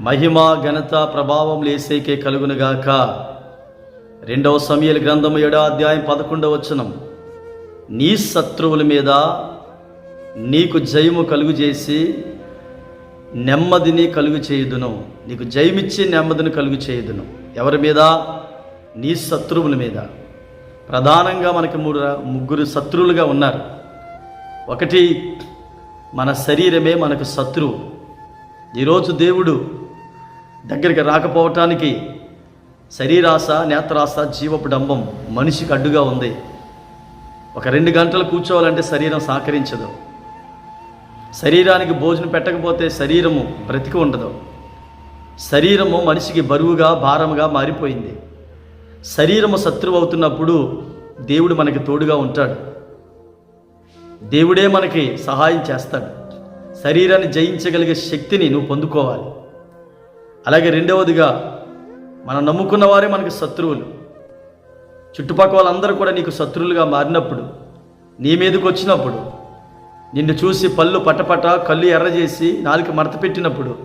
మహిమ ఘనత ప్రభావం లేసేకే కలుగునుగాక రెండవ సమయల గ్రంథము ఏడో అధ్యాయం పదకొండవ వచనం. నీ శత్రువుల మీద నీకు జయము కలుగు చేసి నెమ్మదిని కలుగు చేయుదును. నీకు జయమిచ్చి నెమ్మదిని కలుగు చేయుదును. ఎవరి మీద? నీ శత్రువుల మీద. ప్రధానంగా మనకి మూడు ముగ్గురు శత్రువులుగా ఉన్నారు. ఒకటి మన శరీరమే మనకు శత్రువు. ఈరోజు దేవుడు దగ్గరికి రాకపోవటానికి శరీరాశ నేత్రాశ జీవపు డంబం మనిషికి అడ్డుగా ఉంది. ఒక రెండు గంటలు కూర్చోవాలంటే శరీరం సహకరించదు. శరీరానికి భోజనం పెట్టకపోతే శరీరము బ్రతికి ఉండదు. శరీరము మనిషికి బరువుగా భారముగా మారిపోయింది. శరీరము శత్రువు అవుతున్నప్పుడు దేవుడు మనకి తోడుగా ఉంటాడు. దేవుడే మనకి సహాయం చేస్తాడు. శరీరాన్ని జయించగలిగే శక్తిని నువ్వు పొందుకోవాలి. అలాగే రెండవదిగా మనం నమ్ముకున్న వారే మనకి శత్రువులు. చుట్టుపక్కల వాళ్ళందరూ కూడా నీకు శత్రువులుగా మారినప్పుడు నీ మీదకి వచ్చినప్పుడు నిన్ను చూసి పళ్ళు పటపట కళ్ళు ఎర్రజేసి నాలుక మడత పెట్టినప్పుడు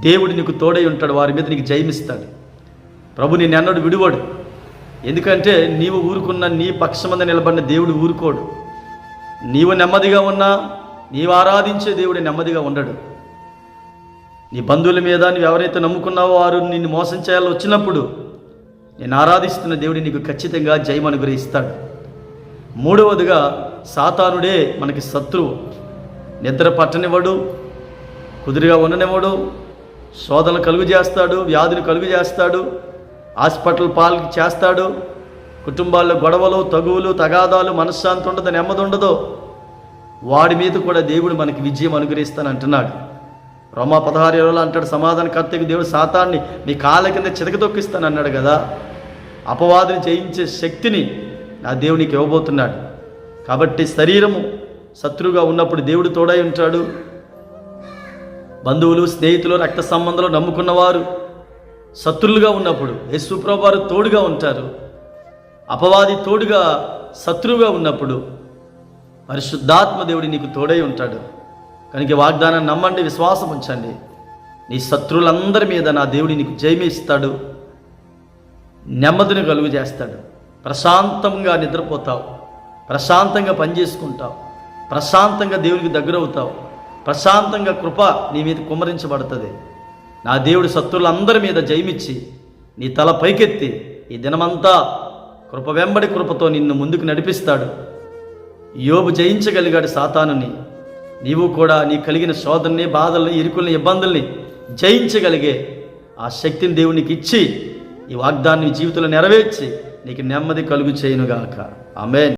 దేవుడు నీకు తోడై ఉంటాడు వారి మీద నీకు జయమిస్తాడు. ప్రభు నేను ఎన్నడు విడువడు. ఎందుకంటే నీవు ఊరుకున్న నీ పక్షమంద నిలబడిన దేవుడు ఊరుకోడు. నీవు నెమ్మదిగా ఉన్నా నీవు ఆరాధించే దేవుడు నెమ్మదిగా ఉండడు. నీ బంధువుల మీద నువ్వు ఎవరైతే నమ్ముకున్నావో వారు నిన్ను మోసం చేయాలని వచ్చినప్పుడు నేను ఆరాధిస్తున్న దేవుడు నీకు ఖచ్చితంగా జయం అనుగ్రహిస్తాడు. మూడవదిగా సాతానుడే మనకి శత్రువు. నిద్ర పట్టనివ్వడు కుదురుగా ఉండనివ్వడు శోధనలు కలుగు చేస్తాడు వ్యాధులు కలుగు చేస్తాడు హాస్పిటల్ పాలకి చేస్తాడు కుటుంబాల్లో గొడవలు తగువులు తగాదాలు మనశ్శాంతి ఉండదు నెమ్మది ఉండదు. వాడి మీద కూడా దేవుడు మనకి విజయం అనుగ్రహిస్తాను అంటున్నాడు రోమా పదహారు ఇరవైలో అంటాడు సమాధానకర్తకి దేవుడు సాతాన్ని నీ కాళ్ళ కింద చితకతొక్కిస్తాను అన్నాడు కదా. అపవాదిని జయించే శక్తిని నా దేవునికి ఇవ్వబోతున్నాడు. కాబట్టి శరీరము శత్రువుగా ఉన్నప్పుడు దేవుడు తోడై ఉంటాడు. బంధువులు స్నేహితులు రక్త సంబంధాలు నమ్ముకున్నవారు శత్రులుగా ఉన్నప్పుడు యేసుప్రభు తోడుగా ఉంటారు. అపవాది తోడుగా శత్రువుగా ఉన్నప్పుడు పరిశుద్ధాత్మ దేవుడి నీకు తోడై ఉంటాడు. కనుక వాగ్దానం వాగ్దానాన్ని నమ్మండి విశ్వాసం ఉంచండి. నీ శత్రులందరి మీద నా దేవుడి నీకు జయమిస్తాడు నెమ్మదిని కలుగు చేస్తాడు. ప్రశాంతంగా నిద్రపోతావు ప్రశాంతంగా పనిచేసుకుంటావు ప్రశాంతంగా దేవునికి దగ్గరవుతావు ప్రశాంతంగా కృప నీ మీద కుమ్మరించబడుతుంది. నా దేవుడు శత్రులందరి మీద జయమిచ్చి నీ తల పైకెత్తి ఈ దినమంతా కృప వెంబడి కృపతో నిన్ను ముందుకు నడిపిస్తాడు. యోబు జయించగలిగాడు సాతానుని. నీవు కూడా నీ కలిగిన శోధనని బాధల్ని ఇరుకుల్ని ఇబ్బందుల్ని జయించగలిగే ఆ శక్తిని దేవునికి ఇచ్చి ఈ వాగ్దాన్ని జీవితంలో నెరవేర్చి నీకు నెమ్మది కలుగు చేయనుగాక. ఆమెన్.